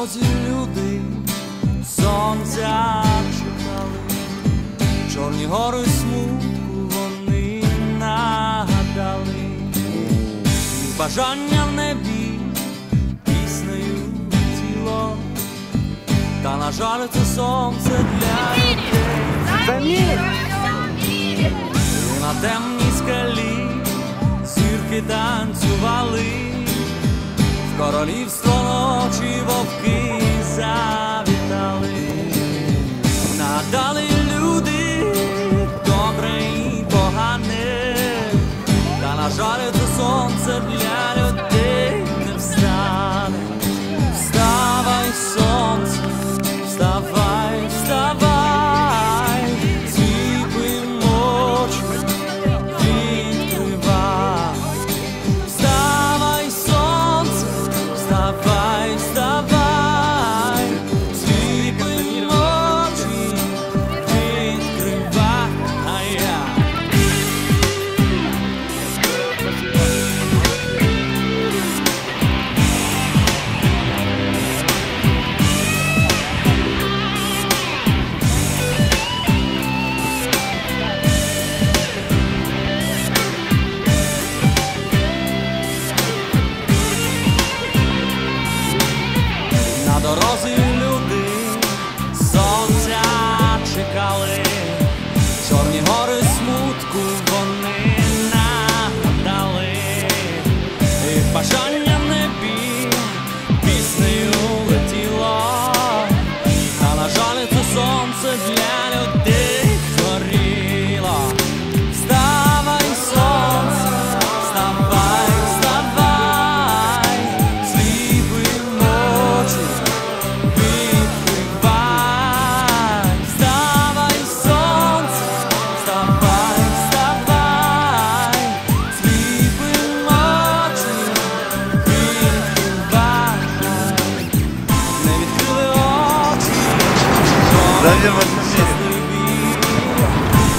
морозі люди сонця чекали, чорні гори смутку вони нагадали, І бажання в небі піснею тіло, та на жаль це сонце для людей. На темній скалі зірки танцювали королівство ночі вовки завітали, надали люди добре і погане, та на жаль це сонце для На дорозі люди. Сонця чекали, чорні гори смутку вони нагадали, і бажання в небі піснею летіло, а на жаль це сонце для людей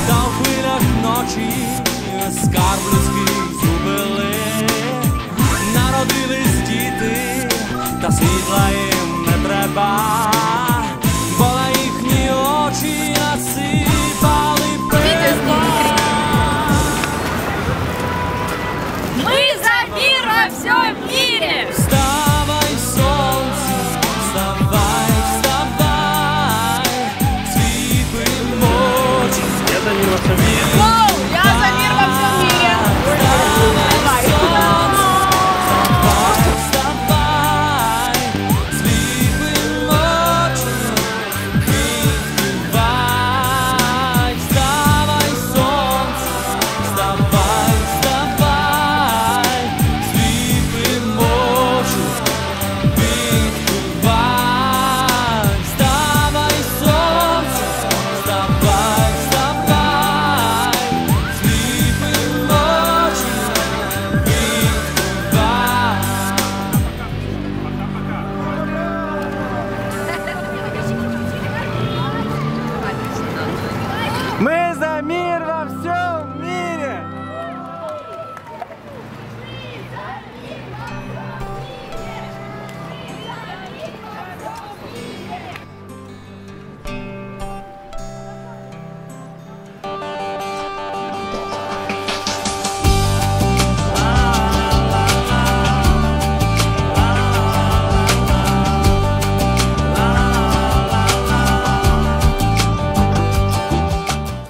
та в хвилях ночі скарб зубили, народились діти, та світла їм не треба. of you. Whoa!